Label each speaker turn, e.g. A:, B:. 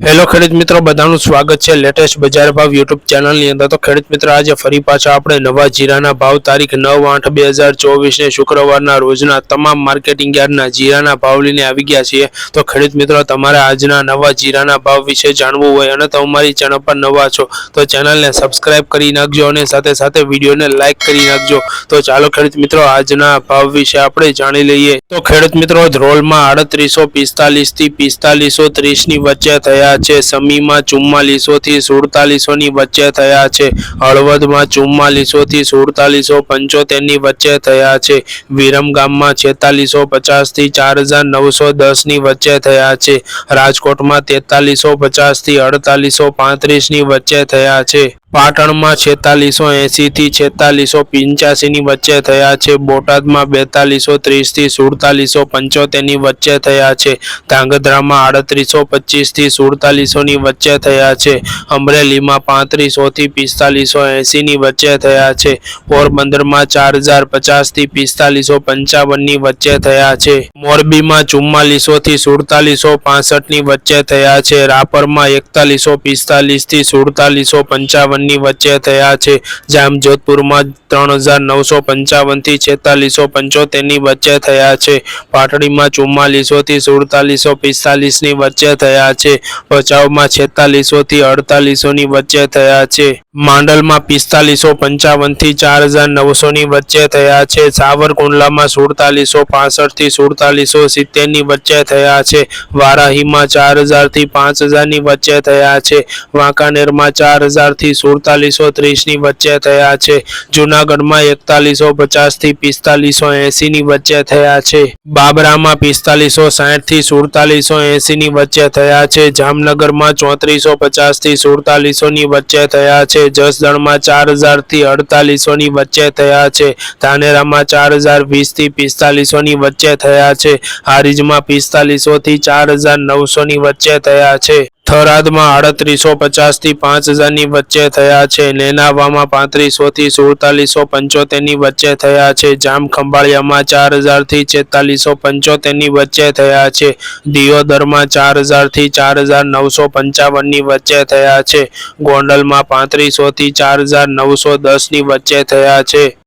A: Hello ખેડૂત મિત્રો, બધાનું સ્વાગત છે લેટેસ્ટ બજાર ભાવ યુટ્યુબ ચેનલની અંદર. તો ખેડૂત મિત્રો, આજે ફરી પાછા આપણે નવા જીરાના ભાવ. તારીખ નવ આઠ બે હજાર ચોવીસને શુક્રવારના રોજના તમામ માર્કેટિંગ યાર્ડના જીરાના ભાવ લઈને આવી ગયા છીએ. તો ખેડૂત મિત્રો, તમારે આજના નવા જીરાના ભાવ વિશે જાણવું હોય અને તમારી ચેનલ પર નવા છો, તો ચેનલને સબસ્ક્રાઇબ કરી નાખજો અને સાથે સાથે વિડીયોને લાઇક કરી નાખજો. તો ચાલો ખેડૂત મિત્રો, આજના ભાવ વિશે આપણે જાણી લઈએ. તો ખેડૂત મિત્રો ધ્રોલમાં આડત્રીસો પિસ્તાલીસથી પિસ્તાલીસો ત્રીસની વચ્ચે થયા છે. સમીમાં ચુમ્માલીસો થી સુડતાલીસો ની વચ્ચે થયા છે. હળવદમાં ચુમ્માલીસો થી સુડતાલીસો પંચોતેરની વચ્ચે થયા છે. વિરમગામમાં છેતાલીસો પચાસથી ચાર હજાર નવસો દસની વચ્ચે થયા છે. રાજકોટમાં તેતાલીસો પચાસથી અડતાલીસો પાંત્રીસની વચ્ચે થયા છે. પાટણમાં છેતાલીસો એંસી થી છેતાલીસો પંચ્યાસી ની વચ્ચે થયા છે. બોટાદમાં બેતાલીસો ત્રીસથી સુડતાલીસો પંચોતેરની વચ્ચે થયા છે. ધાંગધ્રામાં આડત્રીસો પચીસથી સુડતાલીસો ની વચ્ચે થયા છે. અમરેલીમાં પાંત્રીસો થી પિસ્તાલીસો એંસીની વચ્ચે થયા છે. પોરબંદરમાં ચાર હજાર પચાસથી પિસ્તાલીસો પંચાવનની વચ્ચે થયા છે. મોરબીમાં ચુમ્માલીસો થી સુડતાલીસો પાસઠની વચ્ચે થયા છે. રાપરમાં એકતાલીસો પિસ્તાલીસથી સુડતાલીસો પંચાવન ની વચ્ચે થયા છે. જામજોધપુરમાં ત્રણ હજાર નવસો પંચાવનથી છેતાલીસો પંચોતેરની વચ્ચે થયા છે. પાટડીમાં ચુમ્માલીસો થી સુડતાલીસો પિસ્તાલીસની વચ્ચે થયા છે. ભચાઉમાં છેતાલીસો થી અડતાલીસો ની વચ્ચે થયા છે. માંડલમાં પિસ્તાલીસો પંચાવનથી ચાર હજાર નવસો ની વચ્ચે થયા છે. સાવરકુંડલામાં સુડતાલીસો પાસઠથી સુડતાલીસો સિત્તેરની વચ્ચે થયા છે. વારાહીમાં ચાર હજારથી પાંચ હજારની વચ્ચે થયા છે. વાંકાનેરમાં ચાર હજારથી સુડતાલીસો ત્રીસની વચ્ચે થયા છે. જુનાગઢમાં એકતાલીસો પચાસથી પિસ્તાલીસો એંસીની વચ્ચે થયા છે. બાબરામાં પિસ્તાલીસો સાઠથી સુડતાલીસો એંસી ની વચ્ચે થયા છે. જામનગરમાં ચોત્રીસો પચાસથી સુડતાલીસો ની વચ્ચે થયા છે. જસદણમાં ચાર હજારથી અડતાલીસો ની વચ્ચે થયા છે. ધાનેરામાં ચાર હજાર વીસથી પિસ્તાલીસો ની વચ્ચે થયા છે. હારીજમાં પિસ્તાલીસો થી ચાર હજાર નવસો ની વચ્ચે થયા છે. થરાદમાં આડત્રીસો પચાસથી પાંચ હજારની વચ્ચે થયા છે. નેનાવામાં પાંત્રીસો થી સુડતાલીસો પંચોતેરની વચ્ચે થયા છે. જામ ખંભાળિયામાં ચાર હજારથી છેતાલીસો પંચોતેરની વચ્ચે થયા છે. દિયોદરમાં ચાર હજારથી ચાર હજાર નવસો પંચાવનની વચ્ચે થયા છે. ગોંડલમાં પાંત્રીસો થી ચાર હજાર નવસો દસની વચ્ચે થયા છે.